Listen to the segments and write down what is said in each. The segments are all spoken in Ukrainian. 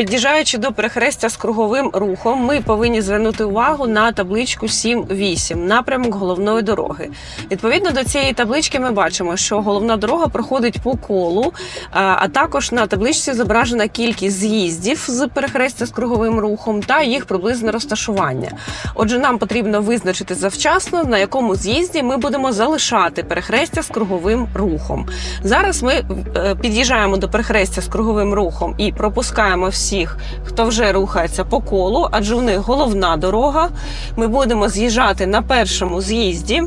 Під'їжджаючи до перехрестя з круговим рухом, ми повинні звернути увагу на табличку 7-8, напрямок головної дороги. Відповідно до цієї таблички, ми бачимо, що головна дорога проходить по колу, а також на табличці зображена кількість з'їздів з перехрестя з круговим рухом та їх приблизне розташування. Отже, нам потрібно визначити завчасно, на якому з'їзді ми будемо залишати перехрестя з круговим рухом. Зараз ми е, під'їжджаємо до перехрестя з круговим рухом і пропускаємо всіх, хто вже рухається по колу, адже у них головна дорога. Ми будемо з'їжджати на першому з'їзді,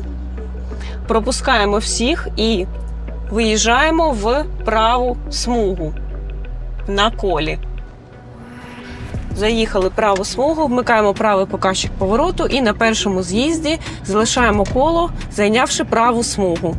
пропускаємо всіх і виїжджаємо в праву смугу на колі. Заїхали праву смугу, вмикаємо правий показчик повороту і на першому з'їзді залишаємо коло, зайнявши праву смугу.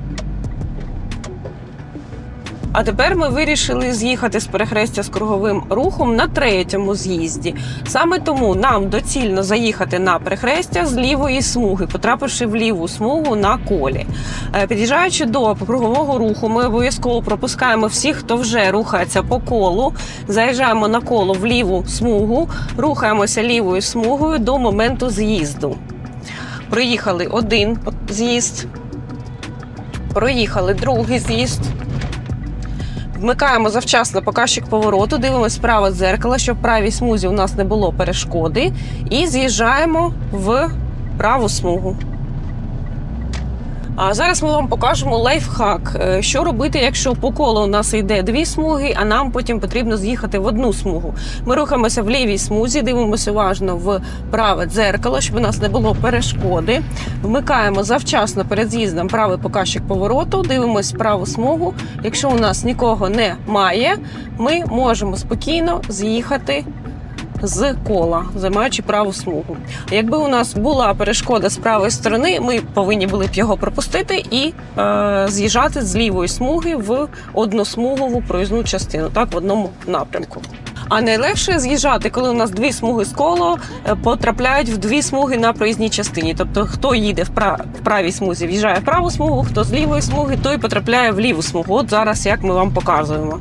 А тепер ми вирішили з'їхати з перехрестя з круговим рухом на третьому з'їзді. Саме тому нам доцільно заїхати на перехрестя з лівої смуги, потрапивши в ліву смугу на колі. Е, Під'їжджаючи до кругового руху, ми обов'язково пропускаємо всіх, хто вже рухається по колу. Заїжджаємо на коло в ліву смугу, рухаємося лівою смугою до моменту з'їзду. Проїхали один з'їзд, проїхали другий з'їзд. Вмикаємо завчасно показчик повороту, дивимося справа дзеркала, щоб в правій смузі у нас не було перешкоди. І з'їжджаємо в праву смугу. А зараз ми вам покажемо лайфхак. Е, Що робити, якщо по колу у нас йде дві смуги, а нам потім потрібно з'їхати в одну смугу. Ми рухаємося в лівій смузі, дивимося уважно в праве дзеркало, щоб у нас не було перешкоди. Вмикаємо завчасно перед з'їздом правий показчик повороту, дивимося праву смугу. Якщо у нас нікого немає, ми можемо спокійно з'їхати з кола, займаючи праву смугу. Якби у нас була перешкода з правої сторони, ми повинні були б його пропустити і е, з'їжджати з лівої смуги в односмугову проїзну частину, так в одному напрямку. А найлегше з'їжджати, коли у нас дві смуги з коло е, потрапляють в дві смуги на проїзній частині. Тобто, хто їде в, пра- в правій смузі, в'їжджає в праву смугу, хто з лівої смуги, той потрапляє в ліву смугу. От зараз як ми вам показуємо.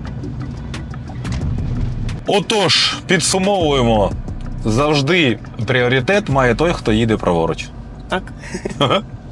Отож, підсумовуємо. Завжди пріоритет має той, хто їде праворуч. Так. Ага.